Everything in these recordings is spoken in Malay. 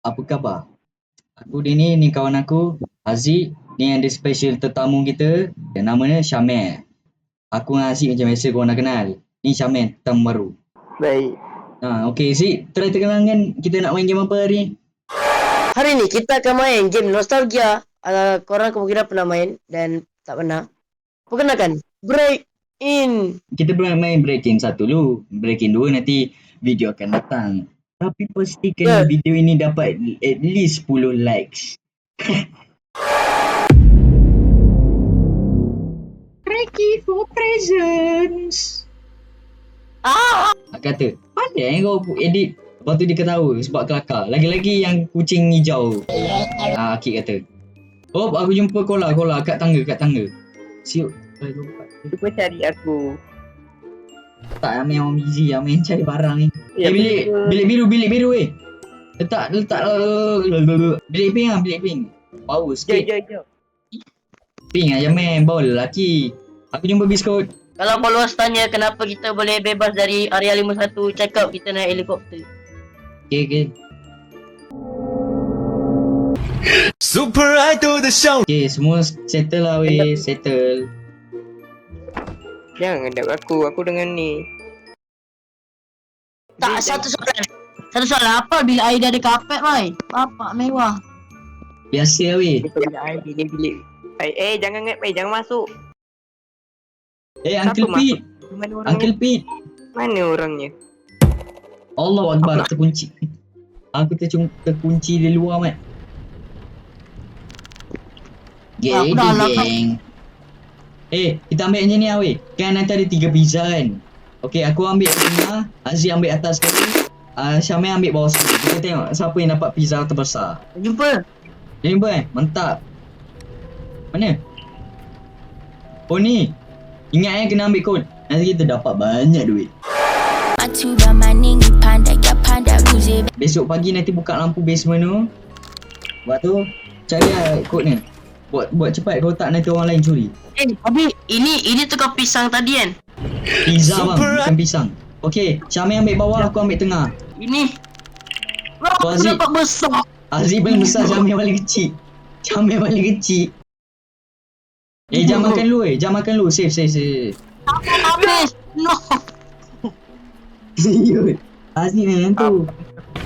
Apa khabar? Aku dia ni, ni kawan aku, Haziq. Ni ada special tetamu kita. Yang namanya Syamil. Aku dengan Haziq macam biasa korang dah kenal. Ni Syamil, tetamu baru. Baik. Ha, okay, Zik. Try terkenalkan kita nak main game apa hari ni? Hari ni kita akan main game nostalgia. Uh, korang kemungkinan pernah main dan tak pernah. Perkenalkan, Break In. Kita boleh main breaking satu dulu. Breaking dua nanti video akan datang. Tapi pastikan Ya. video ini dapat at least 10 likes. Ready for presents. Ah! Kata, pandai kau edit. Lepas tu dia ketawa sebab kelakar. Lagi-lagi yang kucing hijau. Ah, Akid kata. Oh, aku jumpa kola, kola kat tangga, kat tangga. Siup. Lompat. Cuba cari aku. Tak, Amin orang busy. Amin cari barang ni. Ya, bilik, betul. bilik biru, bilik biru eh. Letak, letak. Uh, bilik pink lah, bilik pink. Power Jom, sikit. jom, jom. Pink lah, Jamin. Bawa lelaki. Aku jumpa biskut. Kalau followers tanya kenapa kita boleh bebas dari area 51, check out kita naik helikopter. Okay, okay. Super Idol 的少 Okay, semua settle lah weh. Settle. Jangan hadap aku. Aku dengan ni. Tak, satu soalan. Satu soalan, apa bila air dia ada kapet, Mai? Bapak mewah. Biasa lah weh. Kita bilik air. Dia bilik. Eh, eh jangan ngap. Eh, jangan masuk. Eh, Siapa Uncle masuk? Pete. Mana orangnya? Uncle Pete. Mana orangnya? Allah Akbar, terkunci. Aku tercung, terkunci di luar, Mat. Ya, Geng, lah, geng. Eh, kita ambil macam ni lah, weh. Kan nanti ada tiga pizza kan? Okay, aku ambil tengah. Aziz ambil atas sekali. Uh, Syamil ambil bawah sekali. Kita tengok siapa yang dapat pizza terbesar. Jumpa. Jumpa eh? Mantap. Mana? Oh ni. Ingat eh kena ambil kod. Nanti kita dapat banyak duit. Besok pagi nanti buka lampu basement tu. Buat tu cari lah kod ni. Buat buat cepat kalau tak nanti orang lain curi. Eh, Abi, ini ini tukar pisang tadi kan? Pizza bang, bukan pisang. Okey, Syamil ambil bawah, aku ambil tengah. Ini. Aku Aziz. dapat besar. Aziz paling besar, Syamil paling kecil. Syamil paling kecil. Eh, jam makan lu eh. Jam makan lu. Save, save, save. Habis. No. Siut. Aziz ni tu.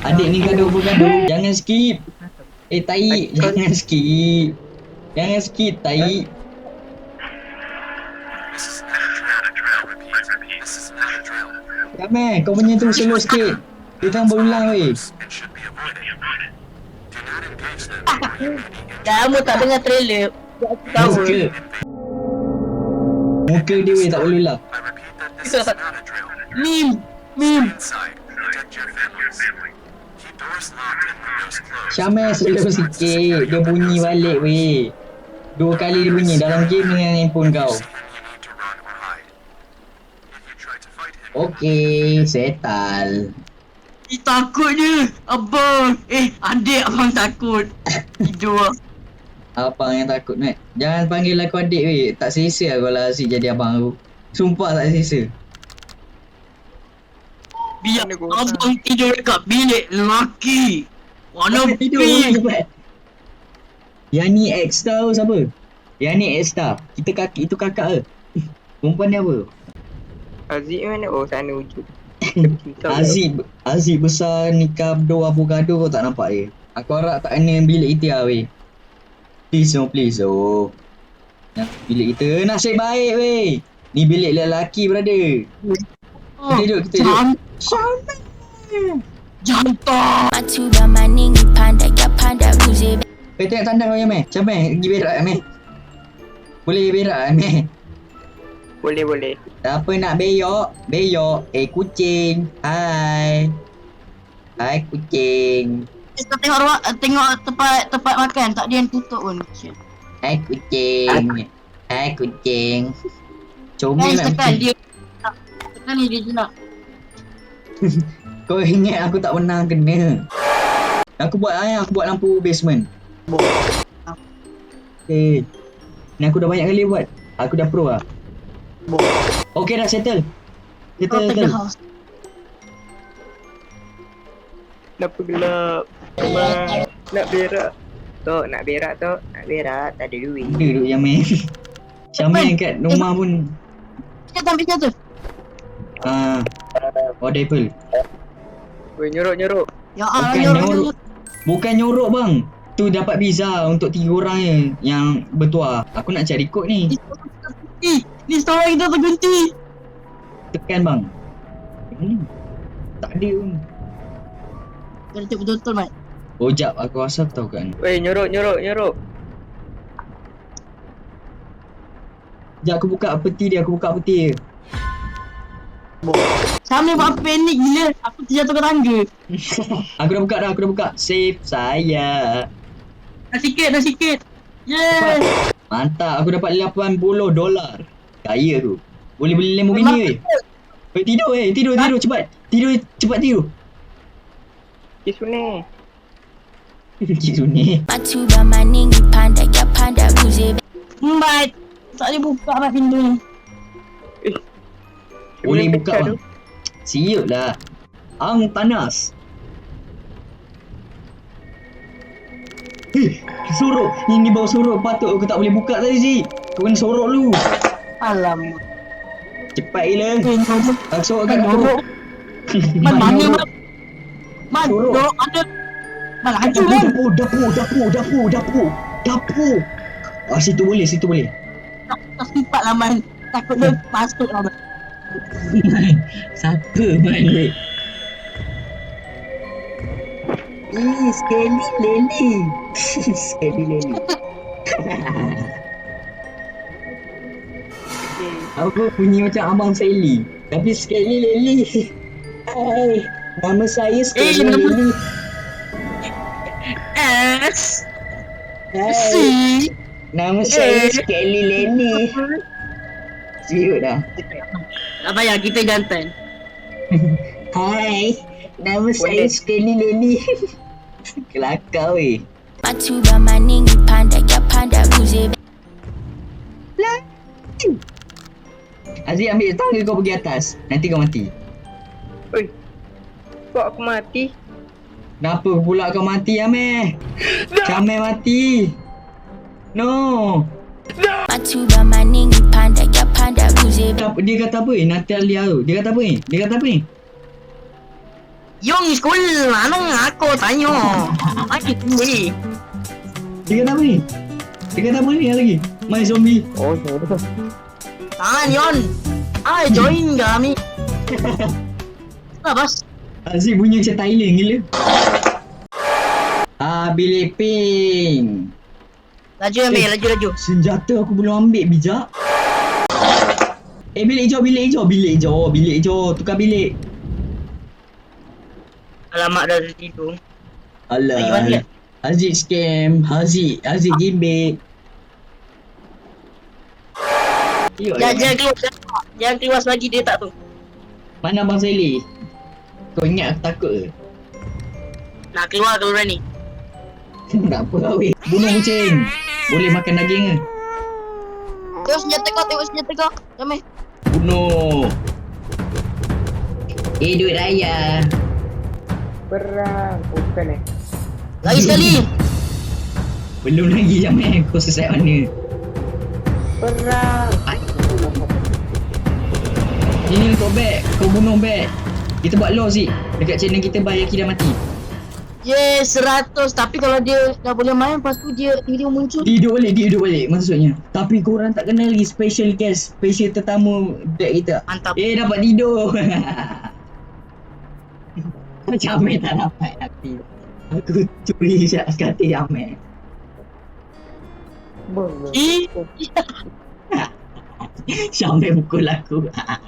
Adik ni gaduh-gaduh. Jangan skip. Eh, tai. Jangan skip. Jangan skip, tai. Ramai, kau punya tu slow sikit. Kita berulang weh. Kamu tak dengar trailer. Aku tahu. Muka. Muka dia weh tak boleh lah. Mim. Mim. Syamil slow sikit. Dia bunyi balik weh. Dua kali dia bunyi dalam game dengan handphone kau. Okey, setal. Eh, takut je. Abang. Eh, adik abang takut. Tidur. Abang yang takut Mat. Jangan panggil aku adik weh. Tak selesa lah kalau Aziz jadi abang aku. Sumpah tak selesa. Biar abang tidur dekat bilik lelaki. Mana Tidur pi? cepat. Yang ni ex tau siapa? Yang ni ex tau. Kita kaki itu kakak ke? Perempuan ni apa? Aziz mana? Oh, sana ujung. Aziz Aziz besar nikah do avocado kau tak nampak dia. Aku harap tak kena bilik kita lah weh. Please no please oh. Nak bilik kita nasib baik weh. Ni bilik lelaki brother. Kita duduk kita duduk. Jangan. Syamil. Jantan. Matuba maningi panda ya panda buze Kau tengok tanda kau yang meh. Macam meh pergi berak meh. Boleh berak meh. Boleh, boleh. Siapa nak beyok? Beyok. Eh kucing. Hai. Hai kucing. Kita tengok ruang, eh, tengok tempat tempat makan tak ada yang tutup pun. Hai kucing. Hai kucing. Comel Guys, lah. tekan dia. Tekan ni dia je nak. Kau ingat aku tak pernah kena. Aku buat ayah, aku buat lampu basement. Okay. Ni aku dah banyak kali buat. Aku dah pro lah. Okay dah settle. Settle, take the settle. house. Kenapa gelap? Nak berak. Tok, nak berak tok. Nak berak, tak ada duit. Dia duduk yang main. Syamil kat rumah pun. Kita ambil satu. Ah, order apple. Weh, nyorok-nyorok. Ya Allah, Bukan nyorok, nyorok. nyorok. Bukan nyorok bang. Tu dapat pizza untuk tiga orang je yang bertuah. Aku nak cari kod ni. Ih, ni story kita tergunting. Tekan bang. Hmm. Tak ada pun. Kena cek betul-betul, Mat. Oh jap aku rasa aku tahu kan. Weh, nyorok, nyorok, nyorok. Jap aku buka peti dia, aku buka peti dia. Sambil buat panik gila. Aku terjatuh ke tangga. Aku dah buka dah, aku dah buka. Save saya. Dah sikit, dah sikit. Yeay. Mantap, aku dapat 80 dolar. Kaya aku. Boleh beli Lamborghini weh. Weh tidur weh, tidur tidur cepat. Tidur cepat tidur. Kisune. Gitu ni. Matu ba maningi panda ya panda buze Mat. Tak boleh buka Mat pintu ni. Boleh Boleh buka bang. Siap lah. Ang panas. Eh, sorok. Ini bau sorok. Patut aku tak boleh buka tadi si. Kau kena sorok dulu. Alamak. Cepat gila. Eh. Aku sorok kat Mat, kau. Mat, mana, Mat? Mat, Sorok. ada. Mat, laju, Mat. dapur, dapur, dapur, dapur, dapur. Dapur. Ah, situ boleh, situ boleh. Tak, tak sempat lah, Man. Takut dia masuk lah, Man. Siapa main Eh, sekali lele. sekali lele. Aku bunyi macam Abang Sally. Tapi sekali lele. Hai, nama saya sekali Eh, nama- lele. S. Hai, C. nama saya Eh. sekali lele. Siut dah. Tak payah, kita jantan. Hai, nama saya sekali lele. Kelakar weh. Matu ba maningi panda ya panda buze Aziz ambil tangga kau pergi atas. Nanti kau mati. Oi. Kok aku mati? Kenapa pula kau mati Ameh? Camel mati. No. Matu ba maningi panda ya panda buze Dia, dia kata apa ni? Natalia tu. Dia kata apa ni? Dia kata apa ni? Yung mana aku tanya. Lagi tinggi. Dia kata apa ni? Kata apa ni lagi? My zombie. Oh, nyorok. Tangan, Yon. Ay, join kami. Nah, bos. Aziz bunyi macam Thailand gila. Ah, bilik pink. Laju ambil, laju, laju. Senjata aku belum ambil bijak. Eh bilik hijau, bilik hijau, bilik hijau, bilik hijau. Tukar bilik. Alamak dah tidur. Alah. Lagi? Haziq scam. Haziq. Haziq gimbik. Yuk, Jangan, jangan keluar. Jangan keluar. Jangan keluar selagi dia tak tu. Mana Abang Sally? Kau ingat aku takut ke? Nak keluar kalau berani. tak apa lah weh. Bunuh kucing. Boleh makan daging ke? Tengok senjata kau, tengok senjata kau. Jamai. Bunuh. Eh duit raya. Perang. Bukan eh. Lagi sekali. Belum lagi Jamil. Kau selesai mana? Perang. Ini kau bet. Kau bunuh bet. Kita buat law Zik. Dekat channel kita Bayaki dah mati. Yes, 100. Tapi kalau dia dah boleh main, lepas tu dia tiba muncul. Dia hidup balik. Dia hidup balik maksudnya. Tapi korang tak kenal lagi special guest. Special tetamu deck kita. Mantap. Eh dapat tidur. Macam Amir tak dapat hati. Aku curi kata Amir. Bang. Eh, Syamil pukul aku.